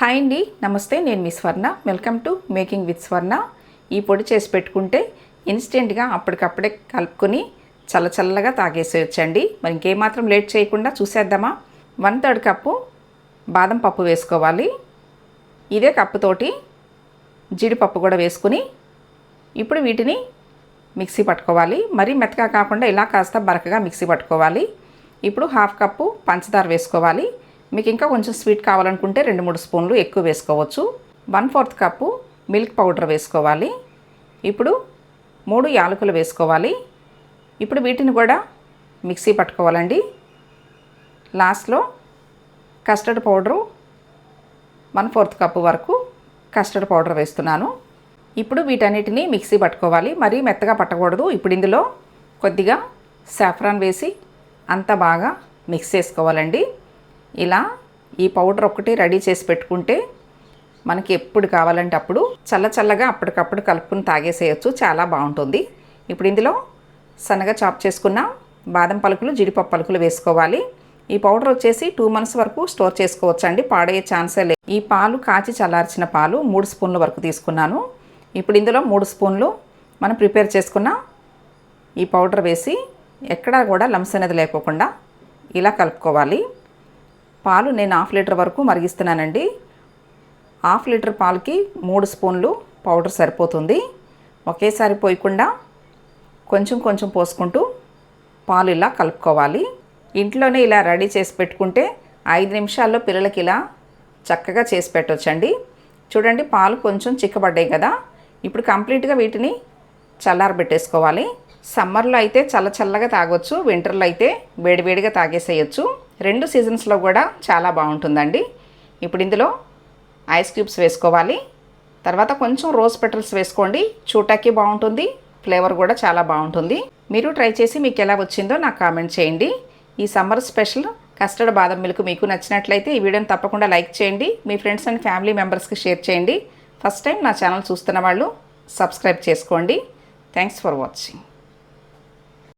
Hi అండి నమస్తే నేను మీ Swarna. Welcome to making with Swarna ఈ పొడి చేసి పెట్టుకుంటే ఇన్స్టెంట్గా అప్పటికప్పుడే కలుపుకొని చల్ల చల్లగా తాగేసేయచ్చండి. మరి ఇంకేమాత్రం లేట్ చేయకుండా చూసేద్దామా? వన్ థర్డ్ కప్పు బాదం పప్పు వేసుకోవాలి. ఇదే కప్పుతోటి జీడిపప్పు కూడా వేసుకుని ఇప్పుడు వీటిని మిక్సీ పట్టుకోవాలి. మరీ మెత్తగా కాకుండా ఇలా కాస్త బరకగా మిక్సీ పట్టుకోవాలి. ఇప్పుడు హాఫ్ కప్పు పంచదార వేసుకోవాలి. మీకు ఇంకా కొంచెం స్వీట్ కావాలనుకుంటే రెండు మూడు స్పూన్లు ఎక్కువ వేసుకోవచ్చు. One fourth cup milk powder వేసుకోవాలి. ఇప్పుడు మూడు యాలకులు వేసుకోవాలి. ఇప్పుడు వీటిని కూడా మిక్సీ పట్టుకోవాలండి. లాస్ట్లో custard powder one fourth cup వరకు కస్టర్డ్ పౌడర్ వేస్తున్నాను. ఇప్పుడు వీటన్నిటిని మిక్సీ పట్టుకోవాలి. మరీ మెత్తగా పట్టకూడదు. ఇప్పుడు ఇందులో కొద్దిగా సాఫ్రాన్ వేసి అంతా బాగా మిక్స్ చేసుకోవాలండి. ఇలా ఈ పౌడర్ ఒకటి రెడీ చేసి పెట్టుకుంటే మనకి ఎప్పుడు కావాలంటే అప్పుడు చల్ల చల్లగా అప్పటికప్పుడు కలుపుకుని తాగేసేయచ్చు. చాలా బాగుంటుంది. ఇప్పుడు ఇందులో సన్నగా చాప్ చేసుకున్న బాదం పలుకులు జీడిపప్పు పలుకులు వేసుకోవాలి. ఈ పౌడర్ వచ్చేసి టూ మంత్స్ వరకు స్టోర్ చేసుకోవచ్చు అండి పాడయ్యే ఛాన్సే లేదు ఈ పాలు కాచి చల్లార్చిన పాలు మూడు స్పూన్ల వరకు తీసుకున్నాను. ఇప్పుడు ఇందులో మూడు స్పూన్లు మనం ప్రిపేర్ చేసుకున్న ఈ పౌడర్ వేసి ఎక్కడా కూడా లంప్స్ అనేది లేకోకుండా ఇలా కలుపుకోవాలి. పాలు నేను హాఫ్ లీటర్ వరకు మరిగిస్తున్నానండి. హాఫ్ లీటర్ పాలకి మూడు స్పూన్లు పౌడర్ సరిపోతుంది. ఒకేసారి పోయకుండా కొంచెం కొంచెం పోసుకుంటూ పాలు ఇలా కలుపుకోవాలి. ఇంట్లోనే ఇలా రెడీ చేసి పెట్టుకుంటే ఐదు నిమిషాల్లో పిల్లలకి ఇలా చక్కగా చేసి పెట్టవచ్చండి చూడండి పాలు కొంచెం చిక్కబడ్డాయి కదా. ఇప్పుడు కంప్లీట్గా వీటిని చల్లారబెట్టేసుకోవాలి. సమ్మర్లో అయితే చల్ల చల్లగా తాగొచ్చు. వింటర్లో అయితే వేడివేడిగా తాగేసేయచ్చు. రెండు సీజన్స్లో కూడా చాలా బాగుంటుందండి. ఇప్పుడు ఇందులో ఐస్ క్యూబ్స్ వేసుకోవాలి. తర్వాత కొంచెం రోజ్ పెటల్స్ వేసుకోండి. చూటాకి బాగుంటుంది. ఫ్లేవర్ కూడా చాలా బాగుంటుంది. మీరు ట్రై చేసి మీకు ఎలా వచ్చిందో నాకు కామెంట్ చేయండి. ఈ సమ్మర్ స్పెషల్ కస్టర్డ్ బాదం మిల్క్ మీకు నచ్చినట్లయితే ఈ వీడియోని తప్పకుండా లైక్ చేయండి. మీ ఫ్రెండ్స్ అండ్ ఫ్యామిలీ మెంబర్స్కి షేర్ చేయండి. ఫస్ట్ టైం నా ఛానల్ చూస్తున్న వాళ్ళు సబ్స్క్రైబ్ చేసుకోండి. Thanks for watching.